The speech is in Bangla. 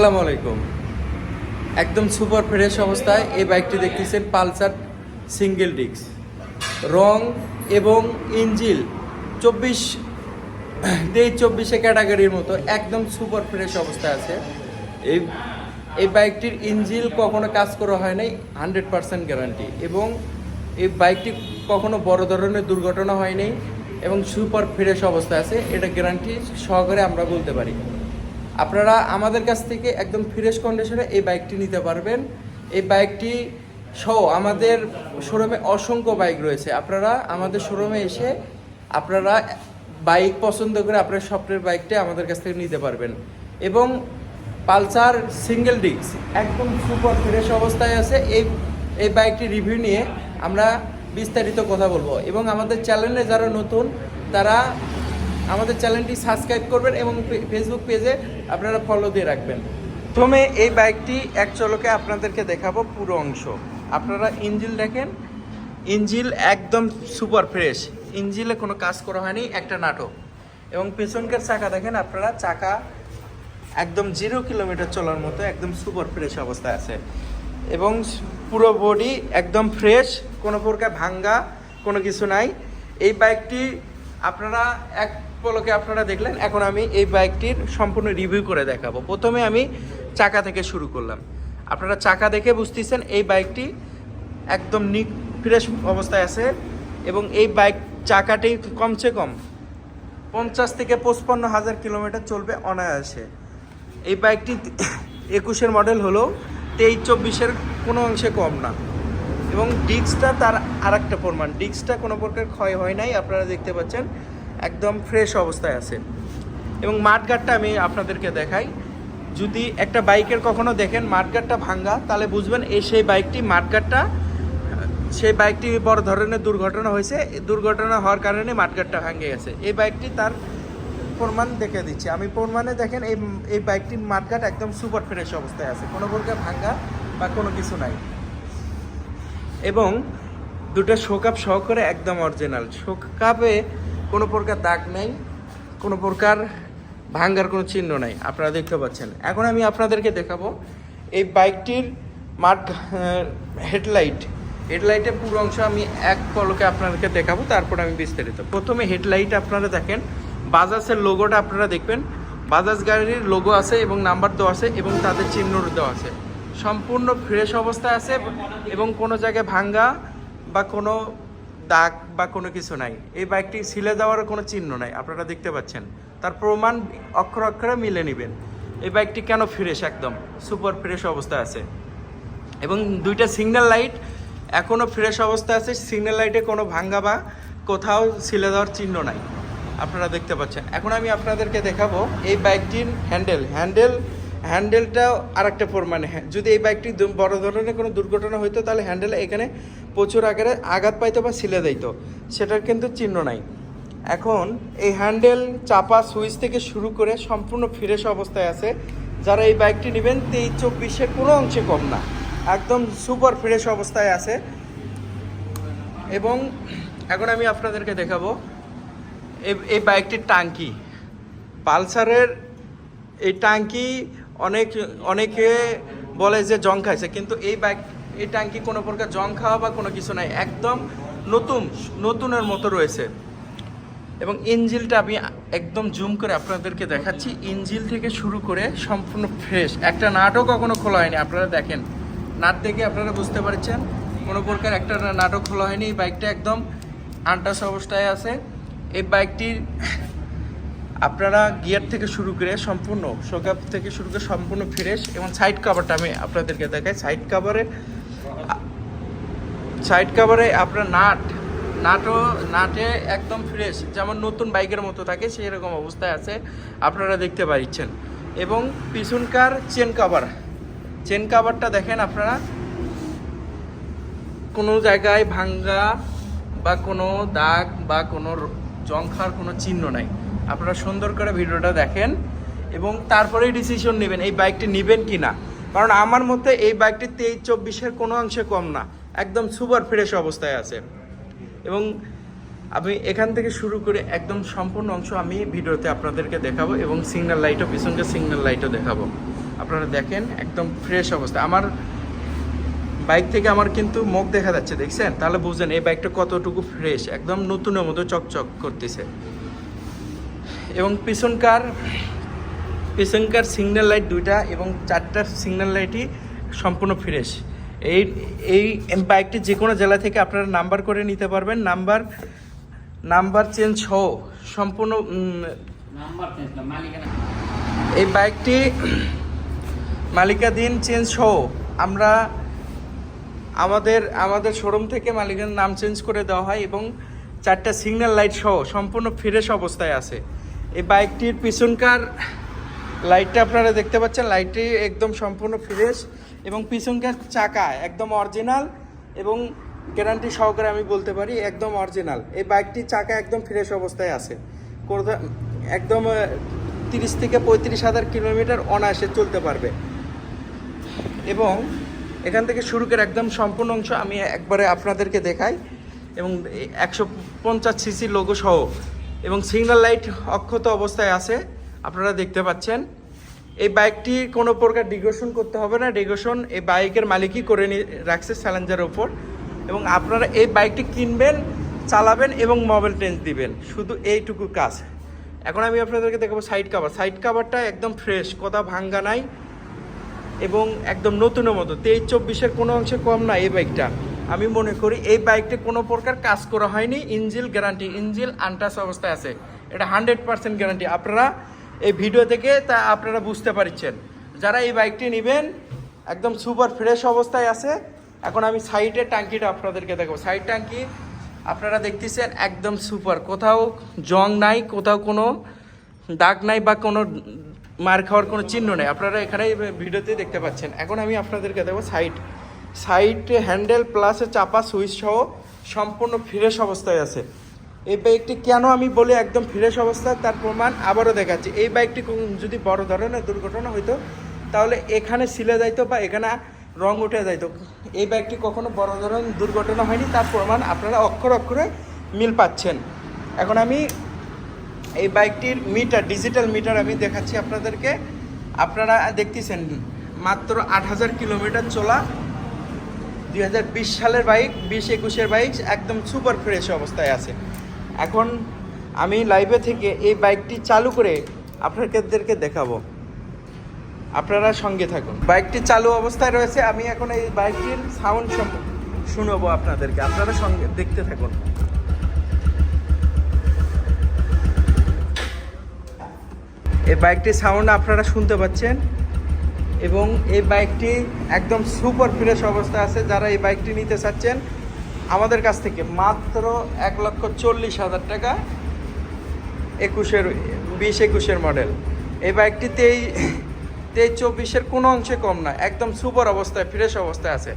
আসসালামু আলাইকুম। একদম সুপার ফ্রেশ অবস্থায় এই বাইকটি দেখতেছেন পালসার সিঙ্গেল ডিস্ক। রং এবং ইঞ্জিল চব্বিশ তেইশ চব্বিশে ক্যাটাগরির মতো একদম সুপার ফ্রেশ অবস্থায় আছে। এই এই বাইকটির ইঞ্জিল কখনো কাজ করা হয় নাই, হান্ড্রেড পার্সেন্ট গ্যারান্টি এবং এই বাইকটি কখনো বড় ধরনের দুর্ঘটনা হয়নি এবং সুপার ফ্রেশ অবস্থায় আছে, এটা গ্যারান্টি সহকারে আমরা বলতে পারি। আপনারা আমাদের কাছ থেকে একদম ফ্রেশ কন্ডিশনে এই বাইকটি নিতে পারবেন। এই বাইকটি সহ আমাদের শোরুমে অসংখ্য বাইক রয়েছে। আপনারা আমাদের শোরুমে এসে আপনারা বাইক পছন্দ করে আপনার স্বপ্নের বাইকটি আমাদের কাছ থেকে নিতে পারবেন। এবং পালসার সিঙ্গেল ডিস্ক একদম সুপার ফ্রেশ অবস্থায় আছে। এই এই বাইকটি রিভিউ নিয়ে আমরা বিস্তারিত কথা বলব। এবং আমাদের চ্যানেলে যারা নতুন, তারা আমাদের চ্যানেলটি সাবস্ক্রাইব করবেন এবং ফেসবুক পেজে আপনারা ফলো দিয়ে রাখবেন। প্রথমে এই বাইকটি এক চলকে আপনাদেরকে দেখাবো পুরো অংশ। আপনারা ইঞ্জিল দেখেন। ইঞ্জিল একদম সুপার ফ্রেশ ইঞ্জিলে কোনো কাজ করা হয়নি, একটা নাটক। এবং পেছনকার চাকা দেখেন আপনারা, চাকা একদম জিরো কিলোমিটার চলার মতো, একদম সুপার ফ্রেশ অবস্থায় আছে। এবং পুরো বডি একদম ফ্রেশ কোনো প্রকার ভাঙ্গা, কোনো কিছু নাই। এই বাইকটি আপনারা এক পলকে আপনারা দেখলেন, এখন আমি এই বাইকটির সম্পূর্ণ রিভিউ করে দেখাবো। প্রথমে আমি চাকা থেকে শুরু করলাম। আপনারা চাকা দেখে বুঝতেছেন, এই বাইকটি একদম নিক ফ্রেশ অবস্থায় আছে এবং এই বাইক চাকাটি কমসে কম পঞ্চাশ থেকে পঁচপান্ন হাজার কিলোমিটার চলবে অনায়াসে। এই বাইকটি একুশের মডেল হলো, তেইশ চব্বিশের কোনো অংশে কম না। এবং ডিস্কটা তার আর একটা প্রমাণ। ডিস্কটা কোনো প্রকার ক্ষয় হয় নাই, আপনারা দেখতে পাচ্ছেন, একদম ফ্রেশ অবস্থায় আছে এবং মাঠগাটটা আমি আপনাদেরকে দেখাই। যদি একটা বাইকের কখনো দেখেন মাঠগাটটা ভাঙ্গা, তাহলে বুঝবেন এই সেই বাইকটি মাঠগাটটা সেই বাইকটি বড় ধরনের দুর্ঘটনা হয়েছে। দুর্ঘটনা হওয়ার কারণে মাঠগাটটা ভাঙে গেছে। এই বাইকটি তার প্রমাণ দেখে দিচ্ছি। আমি প্রমাণে দেখেন, এই এই বাইকটির মাঠঘাট একদম সুপার ফ্রেশ অবস্থায় আছে। কোনো প্রকার ভাঙ্গা বা কোনো কিছু নাই। এবং দুটো শোকাপ সহকারে একদম অরিজিনাল শোকাপে কোনো প্রকার দাগ নেই, কোনো প্রকার ভাঙ্গার কোনো চিহ্ন নাই, আপনারা দেখতে পাচ্ছেন। এখন আমি আপনাদেরকে দেখাবো এই বাইকটির মাঠ হেডলাইট। হেডলাইটের পুরো অংশ আমি এক পলকে আপনাদেরকে দেখাবো, তারপর আমি বিস্তারিত। প্রথমে হেডলাইট আপনারা দেখেন, বাজাজের লোগোটা আপনারা দেখবেন। বাজাজ গাড়ির লোগো আছে এবং নাম্বার দেওয়া আছে এবং তাদের চিহ্ন দেওয়া আছে। সম্পূর্ণ ফ্রেশ অবস্থায় আছে এবং কোনো জায়গায় ভাঙ্গা বা কোনো দাগ বা কোনো কিছু নাই। এই বাইকটি সিলে দেওয়ার কোনো চিহ্ন নাই, আপনারা দেখতে পাচ্ছেন। তার প্রমাণ অক্ষর অক্ষরে মিলে নেবেন। এই বাইকটি কেন ফ্রেশ একদম? সুপার ফ্রেশ অবস্থায় আছে। এবং দুইটা সিগন্যাল লাইট এখনও ফ্রেশ অবস্থায় আছে। সিগন্যাল লাইটে কোনো ভাঙ্গা বা কোথাও ছিলে দেওয়ার চিহ্ন নাই। আপনারা দেখতে পাচ্ছেন। এখন আমি আপনাদেরকে দেখাবো এই বাইকটির হ্যান্ডেল। হ্যান্ডেল হ্যান্ডেলটাও আর একটা প্রমাণ। হ্যাঁ, যদি এই বাইকটি বড় ধরনের কোনো দুর্ঘটনা হইতো তাহলে হ্যান্ডেল এখানে প্রচুর আকারে আঘাত পাইতো বা ছিলে দিত সেটার কিন্তু চিহ্ন নাই। এখন এই হ্যান্ডেল চাপা সুইচ থেকে শুরু করে সম্পূর্ণ ফ্রেশ অবস্থায় আছে। যারা এই বাইকটি নেবেন তেইশ চব্বিশের কোনো অংশে কম না। একদম সুপার ফ্রেশ অবস্থায় আছে। এবং এখন আমি আপনাদেরকে দেখাবো এই বাইকটির টাঙ্কি। পালসারের এই টাঙ্কি অনেক, অনেকে বলে যে জং খাইছে, কিন্তু এই বাইক এই ট্যাঙ্কি কোনো প্রকার জং খাওয়া বা কোনো কিছু নাই, একদম নতুন, নতুনের মতো রয়েছে। এবং ইঞ্জিলটা আমি একদম জুম করে আপনাদেরকে দেখাচ্ছি। ইঞ্জিল থেকে শুরু করে সম্পূর্ণ ফ্রেশ। একটা নাটও কখনো খোলা হয়নি, আপনারা দেখেন। নাট দেখে আপনারা বুঝতে পারছেন, কোনো প্রকার একটা নাটক খোলা হয়নি। এই বাইকটা একদম আনটাস অবস্থায় আছে। এই বাইকটির আপনারা গিয়ার থেকে শুরু করে সম্পূর্ণ শোকাপ থেকে শুরু করে সম্পূর্ণ ফ্রেশ এবং সাইড কাভারটা আমি আপনাদেরকে দেখাই। সাইড কাভারে সাইড কাভারে আপনার নাট, নাটও, নাটে একদম ফ্রেশ যেমন নতুন বাইকের মতো থাকে সেই রকম অবস্থায় আছে, আপনারা দেখতে পাচ্ছেন। এবং পিছনকার চেন কাভার চেন কাভারটা দেখেন আপনারা, কোনো জায়গায় ভাঙ্গা বা কোনো দাগ বা কোনো জংখার কোনো চিহ্ন নাই। আপনারা সুন্দর করে ভিডিওটা দেখেন এবং তারপরেই ডিসিশন নেবেন এই বাইকটি নেবেন কি না কারণ আমার মতে এই বাইকটি তেইশ চব্বিশের কোনো অংশে কম না। একদম সুপার ফ্রেশ অবস্থায় আছে। এবং আমি এখান থেকে শুরু করে একদম সম্পূর্ণ অংশ আমি ভিডিওতে আপনাদেরকে দেখাবো এবং সিগন্যাল লাইটও পিছনকে সিগন্যাল লাইটও দেখাবো। আপনারা দেখেন একদম ফ্রেশ অবস্থা। আমার বাইক থেকে আমার কিন্তু মুখ দেখা যাচ্ছে, দেখছেন? তাহলে বুঝেন এই বাইকটা কতটুকু ফ্রেশ একদম নতুনের মতো চকচক করতেছে। এবং পিছনকার পিছনকার সিগন্যাল লাইট দুইটা এবং চারটার সিগন্যাল লাইটই সম্পূর্ণ ফ্রেশ এই এই বাইকটি যে কোনো জেলা থেকে আপনারা নাম্বার করে নিতে পারবেন। নাম্বার নাম্বার চেঞ্জ সহ সম্পূর্ণ এই বাইকটি মালিকাধীন চেঞ্জ সহ আমরা আমাদের আমাদের শোরুম থেকে মালিকের নাম চেঞ্জ করে দেওয়া হয় এবং চারটা সিগন্যাল লাইট সহ সম্পূর্ণ ফ্রেশ অবস্থায় আছে। এই বাইকটির পিছনকার লাইটটা আপনারা দেখতে পাচ্ছেন। লাইটটি একদম সম্পূর্ণ ফ্রেশ এবং পিছনকার চাকা, একদম অরিজিনাল এবং গ্যারান্টি সহকারে আমি বলতে পারি একদম অরিজিনাল এই বাইকটির চাকা একদম ফ্রেশ অবস্থায় আছে। একদম তিরিশ থেকে পঁয়ত্রিশ হাজার কিলোমিটার অনায়াসে চলতে পারবে। এবং এখান থেকে শুরু করে একদম সম্পূর্ণ অংশ আমি একবারে আপনাদেরকে দেখাই এবং একশো পঞ্চাশ সিসি লোগো সহ এবং সিগন্যাল লাইট অক্ষত অবস্থায় আছে, আপনারা দেখতে পাচ্ছেন। এই বাইকটি কোনো প্রকার ডিগোশন করতে হবে না। ডিগোশন এই বাইকের মালিকই করে রাখছে চ্যালেঞ্জার ওপর এবং আপনারা এই বাইকটি কিনবেন, চালাবেন এবং মোবাইল টেন্স দিবেন। শুধু এইটুকু কাজ। এখন আমি আপনাদেরকে দেখাবো সাইড কাভার সাইড কাভারটা একদম ফ্রেশ কথা ভাঙ্গা নাই এবং একদম নতুনের মতো। তেইশ চব্বিশের কোনো অংশে কম না এই বাইকটা। আমি মনে করি এই বাইকটি কোনো প্রকার কাজ করা হয়নি। ইঞ্জিল গ্যারান্টি, ইঞ্জিল আনটাস অবস্থায় আছে। এটা হান্ড্রেড পার্সেন্ট গ্যারান্টি। আপনারা এই ভিডিও থেকে তা আপনারা বুঝতে পারছেন। যারা এই বাইকটি নেবেন, একদম সুপার ফ্রেশ অবস্থায় আছে। এখন আমি সাইডের ট্যাঙ্কিটা আপনাদেরকে দেখাবো। সাইড ট্যাঙ্কি আপনারা দেখতেছেন একদম সুপার। কোথাও জং নাই, কোথাও কোনো দাগ নাই বা কোনো মার খাওয়ার কোনো চিহ্ন নেই। আপনারা এখানে ভিডিওতে দেখতে পাচ্ছেন। এখন আমি আপনাদেরকে দেবো সাইড সাইড হ্যান্ডেল প্লাস চাপা সুইচ সহ সম্পূর্ণ ফ্রেশ অবস্থায় আছে। এই বাইকটি কেন আমি বলি একদম ফ্রেশ অবস্থায় তার প্রমাণ আবারও দেখাচ্ছি। এই বাইকটি যদি বড় ধরনের দুর্ঘটনা হইতো, তাহলে এখানে সিলে যাইতো বা এখানে রং উঠে যাইতো। এই বাইকটি কখনো বড় ধরনের দুর্ঘটনা হয়নি। তার প্রমাণ আপনারা অক্ষর অক্ষরে মিল পাচ্ছেন। এখন আমি এই বাইকটির মিটার, ডিজিটাল মিটার আমি দেখাচ্ছি আপনাদেরকে। আপনারা দেখতেছেন মাত্র আট হাজার কিলোমিটার চলা দুই হাজার বিশ সালের বাইক, বিশ একুশের বাইক একদম সুপার ফ্রেশ অবস্থায় আছে। এখন আমি লাইভে থেকে এই বাইকটি চালু করে আপনাদেরকে দেখাবো। আপনারা সঙ্গে থাকুন। বাইকটি চালু অবস্থায় রয়েছে। আমি এখন এই বাইকটির সাউন্ড শুনব আপনাদেরকে। আপনারা সঙ্গে দেখতে থাকুন। এই বাইকটির সাউন্ড আপনারা শুনতে পাচ্ছেন। এবং এই বাইকটি একদম সুপার ফ্রেশ অবস্থা আছে। যারা এই বাইকটি নিতে চাচ্ছেন, আমাদের কাছ থেকে মাত্র এক লক্ষ চল্লিশ হাজার টাকা একুশের, বিশ একুশের মডেল এই বাইকটি তেই তেইশ চব্বিশের কোনো অংশে কম না, একদম সুপার অবস্থায় ফ্রেশ অবস্থায় আছে।